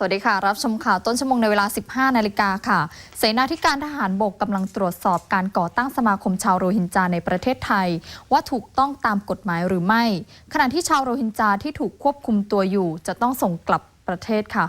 สวัสดีค่ะ รับชมข่าวต้นชั่วโมงในเวลา 15 นาฬิกาค่ะ เสนาธิการทหารบกกำลังตรวจสอบการก่อตั้งสมาคมชาวโรฮิงญาในประเทศไทย ว่าถูกต้องตามกฎหมายหรือไม่ ขณะที่ชาวโรฮิงญาที่ถูกควบคุมตัวอยู่ จะต้องส่งกลับประเทศค่ะ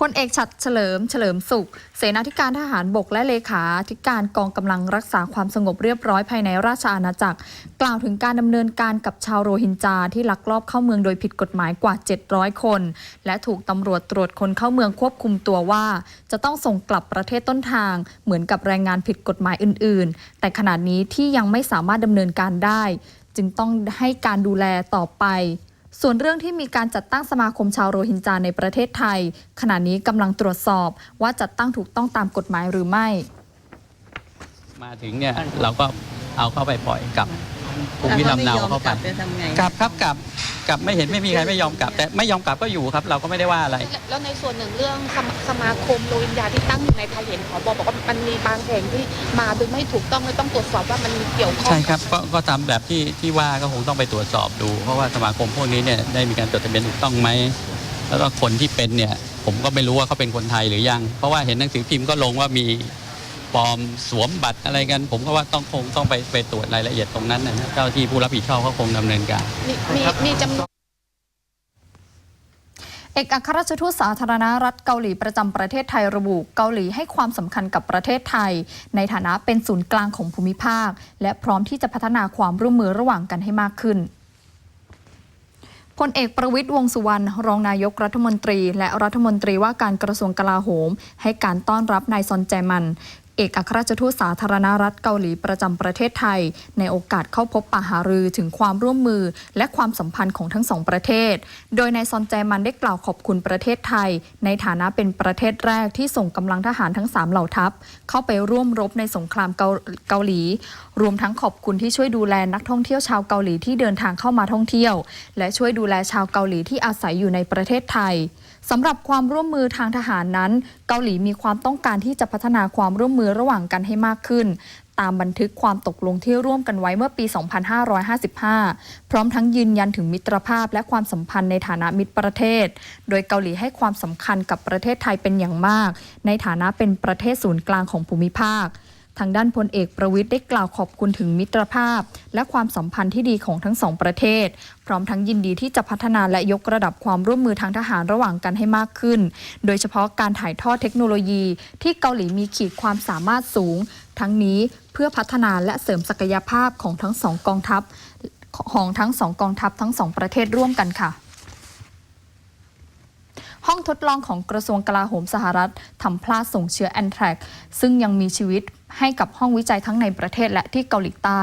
พลเอกชัดเฉลิมเฉลิมสุข เสนาธิการทหารบกและเลขาธิการกองกำลังรักษาความสงบเรียบร้อยภายในราชอาณาจักร กล่าวถึงการดำเนินการกับชาวโรฮิงญาที่ลักลอบเข้าเมืองโดยผิดกฎหมายกว่า 700 คน และถูกตำรวจตรวจคนเข้าเมืองควบคุมตัวว่า จะต้องส่งกลับประเทศต้นทาง เหมือนกับแรงงานผิดกฎหมายอื่น ๆ แต่ขณะนี้ที่ยังไม่สามารถดำเนินการได้ จึงต้องให้การดูแลต่อไป ส่วนเรื่องที่มีการจัดตั้งสมาคมชาวโรฮิงญาในประเทศไทย ขณะนี้กำลังตรวจสอบว่าจัดตั้งถูกต้องตามกฎหมายหรือไม่ มาถึงเนี่ยเราก็เอาเข้าไปปล่อยกลับ ภูมิลำเนาเข้าไปจะทำไงกลับครับกลับกลับไม่เห็นไม่มีใครไม่ยอมกลับ แต่ไม่ยอมกลับก็อยู่ครับ เราก็ไม่ได้ว่าอะไร แล้วในส่วนหนึ่งเรื่องสมสมาคมโรฮิงญาที่ตั้งอยู่ในไทยเห็นขอบอกบอกว่ามันมีบางแห่งที่มาโดยไม่ถูกต้องเลยต้องตรวจสอบว่ามันมีเกี่ยวข้องใช่ครับก็ก็ตามแบบที่ที่ว่าก็คงต้องไปตรวจสอบดู เพราะว่าสมาคมพวกนี้เนี่ยได้มีการจดทะเบียนถูกต้องไหมแล้วก็คนที่เป็นเนี่ย ผมก็ไม่รู้ว่าเขาเป็นคนไทยหรือยัง เพราะว่าเห็นหนังสือพิมพ์ก็ลงว่ามี ปลอมสวมบัตรอะไรกัน ผมก็ว่าต้องคงต้องไปไปตรวจรายละเอียดตรงนั้นนะเจ้าที่ผู้รับผิดชอบเขาคงดำเนินการ มีมีมีจำนวน เอกอัครราชทูตสาธารณรัฐเกาหลีประจำประเทศไทยระบุเกาหลีให้ความสำคัญกับประเทศไทย ในฐานะเป็นศูนย์กลางของภูมิภาค และพร้อมที่จะพัฒนาความร่วมมือระหว่างกันให้มากขึ้นพลเอกประวิตยวงษ์สุวรรณรองนายกรัฐมนตรี และรัฐมนตรีว่าการกระทรวงกลาโหม ให้การต้อนรับนายซอนแจมัน เอกอัครราชทูตสาธารณรัฐเกาหลีประจำประเทศไทย ในโอกาสเข้าพบปะหารือถึงความร่วมมือ และความสัมพันธ์ของทั้งสองประเทศ โดยนายซอนแจมันได้กล่าวขอบคุณประเทศไทย ในฐานะเป็นประเทศแรกที่ส่งกำลังทหารทั้ง 3 เหล่าทัพ เข้าไปร่วมรบในสงครามเกาเกาหลี รวมทั้งขอบคุณที่ช่วยดูแลนักท่องเที่ยวชาวเกาหลีที่เดินทางเข้ามาท่องเที่ยว และช่วยดูแลชาวเกาหลีที่อาศัยอยู่ในประเทศไทย สำหรับความร่วมมือทางทหารนั้น เกาหลีมีความต้องการที่จะพัฒนาความร่วมมือระหว่างกันให้มากขึ้น ตามบันทึกความตกลงที่ร่วมกันไว้เมื่อปี 2555 พร้อมทั้งยืนยันถึงมิตรภาพและความสัมพันธ์ในฐานะมิตรประเทศ โดยเกาหลีให้ความสำคัญกับประเทศไทยเป็นอย่างมาก ในฐานะเป็นประเทศศูนย์กลางของภูมิภาค ทางด้านพลเอกประวิทย์ได้กล่าวขอบคุณถึงมิตรภาพ และความสัมพันธ์ที่ดีของทั้งสองประเทศ พร้อมทั้งยินดีที่จะพัฒนาและยกระดับความร่วมมือทางทหารระหว่างกันให้มากขึ้น โดยเฉพาะการถ่ายทอดเทคโนโลยีที่เกาหลีมีขีดความสามารถสูง ทั้งนี้เพื่อพัฒนาและเสริมศักยภาพของทั้งสองกองทัพของทั้งสองกองทัพทั้งสองประเทศร่วมกันค่ะห้องทดลองของกระทรวงกลาโหมสหรัฐทำพลาดส่งเชื้อแอนแทรกซึ่งยังมีชีวิต ให้กับห้องวิจัยทั้งในประเทศและที่เกาหลีใต้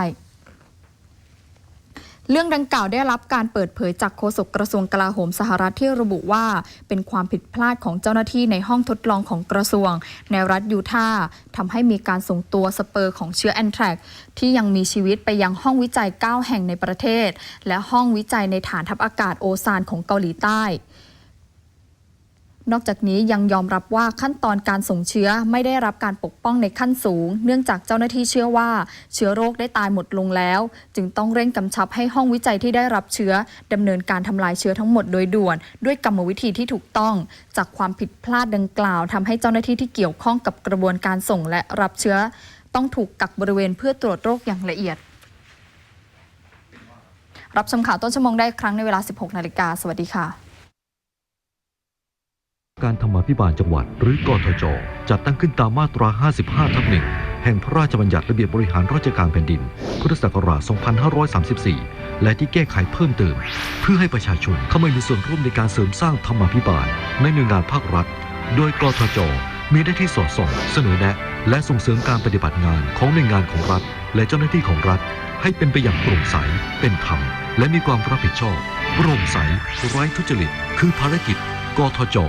เรื่องดังกล่าวได้รับการเปิดเผยจากโฆษกกระทรวงกลาโหมสหรัฐที่ระบุว่า เป็นความผิดพลาดของเจ้าหน้าที่ในห้องทดลองของกระทรวง ในรัฐยูทาห์ทำให้มีการส่งตัวสเปอร์ของเชื้อแอนแทรกที่ยังมีชีวิตไปยังห้องวิจัย 9 แห่งในประเทศ และห้องวิจัยในฐานทัพอากาศโอซานของเกาหลีใต้ นอกจากนี้ยังยอมรับว่าขั้นตอนการส่งเชื้อไม่ได้รับการปกป้องในขั้นสูง เนื่องจากเจ้าหน้าที่เชื่อว่า เชื้อโรคได้ตายหมดลงแล้ว จึงต้องเร่งกำชับให้ห้องวิจัยที่ได้รับเชื้อดำเนินการทำลายเชื้อทั้งหมดโดยด่วน ด้วยกรรมวิธีที่ถูกต้อง จากความผิดพลาดดังกล่าวทำให้เจ้าหน้าที่ที่เกี่ยวข้องกับกระบวนการส่งและรับเชื้อ ต้องถูกกักบริเวณเพื่อตรวจโรคอย่างละเอียด รับชมข่าวต้นชั่วโมงได้ครั้งในเวลา 16 นาฬิกาสวัสดีค่ะ การธรรมาภิบาลจังหวัด หรือกทจ จัดตั้งขึ้นตามมาตรา 55 ทับหนึ่งแห่งพระราชบัญญัติระเบียบบริหารราชการแผ่นดิน พุทธศักราช 2534 และที่แก้ไขเพิ่มเติม เพื่อให้ประชาชนเข้ามามีส่วนร่วมในการเสริมสร้างธรรมาภิบาลในหน่วยงานภาครัฐ โดยกทจ มีหน้าที่สอดส่อง เสนอแนะ และส่งเสริมการปฏิบัติงานของหน่วยงานของรัฐ และเจ้าหน้าที่ของรัฐ ให้เป็นไปอย่างโปร่งใส เป็นธรรม และมีความรับผิดชอบ โปร่งใส ไร้ทุจริต คือภารกิจ กทจ